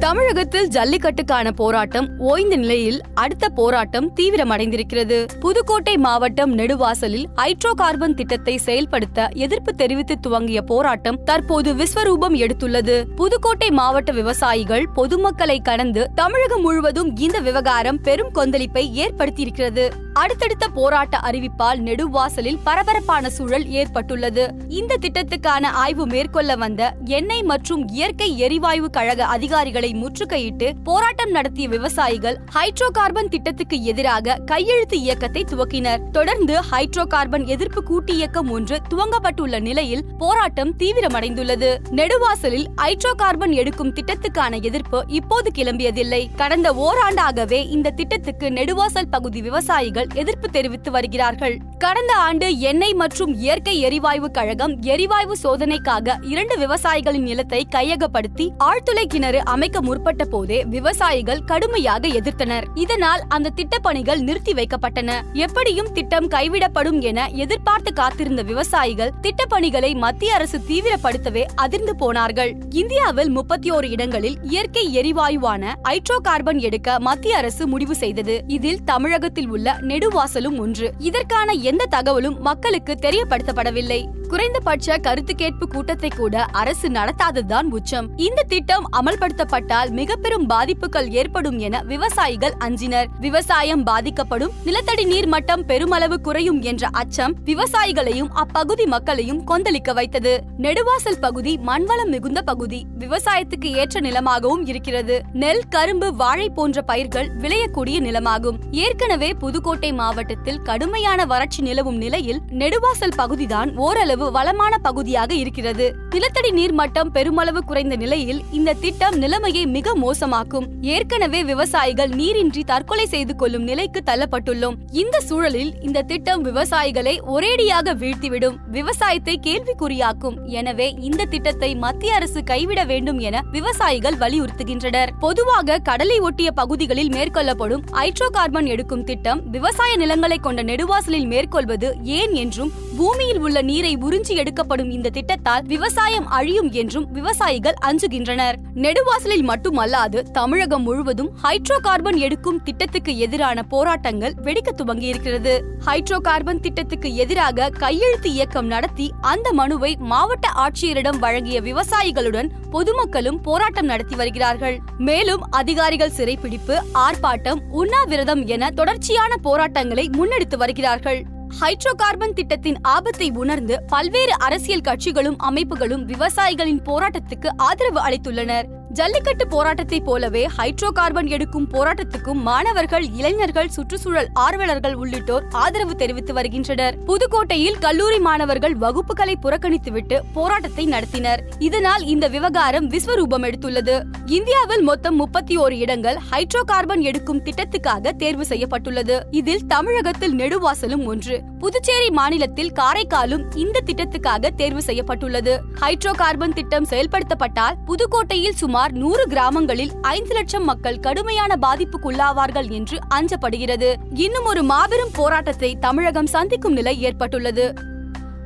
தமிழகத்தில் ஜல்லிக்கட்டுக்கான போராட்டம் ஓய்ந்த நிலையில் அடுத்த போராட்டம் தீவிரமடைந்திருக்கிறது. புதுக்கோட்டை மாவட்டம் நெடுவாசலில் ஹைட்ரோ கார்பன் திட்டத்தை செயல்படுத்த எதிர்ப்பு தெரிவித்து துவங்கிய போராட்டம் தற்போது விஸ்வரூபம் எடுத்துள்ளது. புதுக்கோட்டை மாவட்ட விவசாயிகள் பொதுமக்களை கடந்து தமிழகம் முழுவதும் இந்த விவகாரம் பெரும் கொந்தளிப்பை ஏற்படுத்தியிருக்கிறது. அடுத்தடுத்த போராட்ட அறிவிப்பால் நெடுவாசலில் பரபரப்பான சூழல் ஏற்பட்டுள்ளது. இந்த திட்டத்துக்கான ஆய்வு மேற்கொள்ள வந்த எண்ணெய் மற்றும் இயற்கை எரிவாயு கழக அதிகாரிகளை முற்றுகையிட்டு போராட்டம் நடத்திய விவசாயிகள் ஹைட்ரோ கார்பன் திட்டத்துக்கு எதிராக கையெழுத்து இயக்கத்தை துவக்கினர். தொடர்ந்து ஹைட்ரோ கார்பன் எதிர்ப்பு கூட்டு இயக்கம் ஒன்று துவங்கப்பட்டுள்ள நிலையில் போராட்டம் தீவிரமடைந்துள்ளது. நெடுவாசலில் ஹைட்ரோ கார்பன் எடுக்கும் திட்டத்துக்கான எதிர்ப்பு இப்போது கிளம்பியதில்லை. கடந்த ஓராண்டாகவே இந்த திட்டத்துக்கு நெடுவாசல் பகுதி விவசாயிகள் எதிர்ப்பு தெரிவித்து வருகிறார்கள். கடந்த ஆண்டு எண்ணெய் மற்றும் இயற்கை எரிவாயு கழகம் எரிவாயு சோதனைக்காக இரண்டு விவசாயிகளின் நிலத்தை கையகப்படுத்தி ஆழ்துளை கிணறு அமைக்க முற்பட்ட போதே விவசாயிகள் கடுமையாக எதிர்த்தனர். இதனால் அந்த திட்டப்பணிகள் நிறுத்தி வைக்கப்பட்டன. எப்படியும் திட்டம் கைவிடப்படும் என எதிர்பார்த்து காத்திருந்த விவசாயிகள் திட்டப்பணிகளை மத்திய அரசு தீவிரப்படுத்தவே அதிர்ந்து போனார்கள். இந்தியாவில் முப்பத்தி ஓரு இடங்களில் இயற்கை எரிவாயுவான ஹைட்ரோ கார்பன் எடுக்க மத்திய அரசு முடிவு செய்தது. இதில் தமிழகத்தில் உள்ள நெடுவாசலும் ஒன்று. இதற்கான எந்த தகவலும் மக்களுக்கு தெரியப்படுத்தப்படவில்லை. குறைந்தபட்ச கருத்து கேட்பு கூட்டத்தை கூட அரசு நடத்தாததுதான் உச்சம் இந்த திட்டம் அமல்படுத்தப்பட்டால் மிக பெரும் பாதிப்புகள் ஏற்படும் என விவசாயிகள் அஞ்சினர். விவசாயம் பாதிக்கப்படும் நிலத்தடி நீர் மட்டம் பெருமளவு குறையும் என்ற அச்சம் விவசாயிகளையும் அப்பகுதி மக்களையும் கொந்தளிக்க வைத்தது. நெடுவாசல் பகுதி மண்வளம் மிகுந்த பகுதி விவசாயத்துக்கு ஏற்ற நிலமாகவும் இருக்கிறது. நெல் கரும்பு வாழை போன்ற பயிர்கள் விளையக்கூடிய நிலமாகும். ஏற்கனவே புதுக்கோட்டை மாவட்டத்தில் கடுமையான வறட்சி நிலவும் நிலையில் நெடுவாசல் பகுதிதான் ஓரளவு வளமான பகுதியாக இருக்கிறது. நிலத்தடி நீர் மட்டம் பெருமளவு குறைந்த நிலையில் இந்த திட்டம் நிலைமையை மிக மோசமாக்கும். ஏற்கனவே விவசாயிகள் நீரின்றி தற்கொலை செய்து கொள்ளும் நிலைக்கு தள்ளப்பட்டுள்ளோம். இந்த சூழலில் இந்த திட்டம் விவசாயிகளை ஒரேடியாக வீழ்த்திவிடும். விவசாயத்தை கேள்விக்குறியாக்கும். எனவே இந்த திட்டத்தை மத்திய அரசு கைவிட வேண்டும் என விவசாயிகள் வலியுறுத்துகின்றனர். பொதுவாக கடலை ஒட்டிய பகுதிகளில் மேற்கொள்ளப்படும் ஹைட்ரோ கார்பன் எடுக்கும் திட்டம் விவசாய நிலங்களை கொண்ட நெடுவாசலில் மேற்கொள்வது ஏன் என்றும் பூமியில் உள்ள நீரை உறிஞ்சி எடுக்கப்படும் இந்த திட்டத்தால் விவசாயம் அழியும் என்றும் விவசாயிகள் அஞ்சுகின்றனர். நெடுவாசலில் மட்டுமல்லாது தமிழகம் முழுவதும் ஹைட்ரோ கார்பன் எடுக்கும் திட்டத்துக்கு எதிரான போராட்டங்கள் வெடிக்க துவங்கியிருக்கிறது. ஹைட்ரோ கார்பன் திட்டத்துக்கு எதிராக கையெழுத்து இயக்கம் நடத்தி அந்த மனுவை மாவட்ட ஆட்சியரிடம் வழங்கிய விவசாயிகளுடன் பொதுமக்களும் போராட்டம் நடத்தி வருகிறார்கள். மேலும் அதிகாரிகள் சிறைப்பிடிப்பு ஆர்ப்பாட்டம் உண்ணாவிரதம் என தொடர்ச்சியான போராட்டங்களை முன்னெடுத்து வருகிறார்கள். ஹைட்ரோ கார்பன் திட்டத்தின் ஆபத்தை உணர்ந்து பல்வேறு அரசியல் கட்சிகளும் அமைப்புகளும் விவசாயிகளின் போராட்டத்துக்கு ஆதரவு அளித்துள்ளனர். ஜல்லிக்கட்டு போராட்டத்தை போலவே ஹைட்ரோ கார்பன் எடுக்கும் போராட்டத்துக்கும் மாணவர்கள் இளைஞர்கள் சுற்றுச்சூழல் ஆர்வலர்கள் உள்ளிட்டோர் ஆதரவு தெரிவித்து வருகின்றனர். புதுக்கோட்டையில் கல்லூரி மாணவர்கள் வகுப்புகளை புறக்கணித்துவிட்டு போராட்டத்தை நடத்தினர். இதனால் இந்த விவகாரம் விஸ்வரூபம் எடுத்துள்ளது. இந்தியாவில் மொத்தம் முப்பத்தி ஓரு இடங்கள் ஹைட்ரோ கார்பன் எடுக்கும் திட்டத்துக்காக தேர்வு செய்யப்பட்டுள்ளது. இதில் தமிழகத்தில் நெடுவாசலும் ஒன்று. புதுச்சேரி மாநிலத்தில் காரைக்காலும் இந்த திட்டத்துக்காக தேர்வு செய்யப்பட்டுள்ளது. ஹைட்ரோ கார்பன் திட்டம் செயல்படுத்தப்பட்டால் புதுக்கோட்டையில் சுமார் நூறு கிராமங்களில் ஐந்து லட்சம் மக்கள் கடுமையான பாதிப்புக்குள்ளாவார்கள் என்று அஞ்சப்படுகிறது. இன்னும் ஒரு மாபெரும் போராட்டத்தை தமிழகம் சந்திக்கும் நிலை ஏற்பட்டுள்ளது.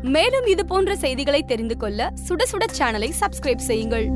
மேலும் இது போன்ற செய்திகளை தெரிந்து கொள்ள சுட சுட சேனலை சப்ஸ்கிரைப் செய்யுங்கள்.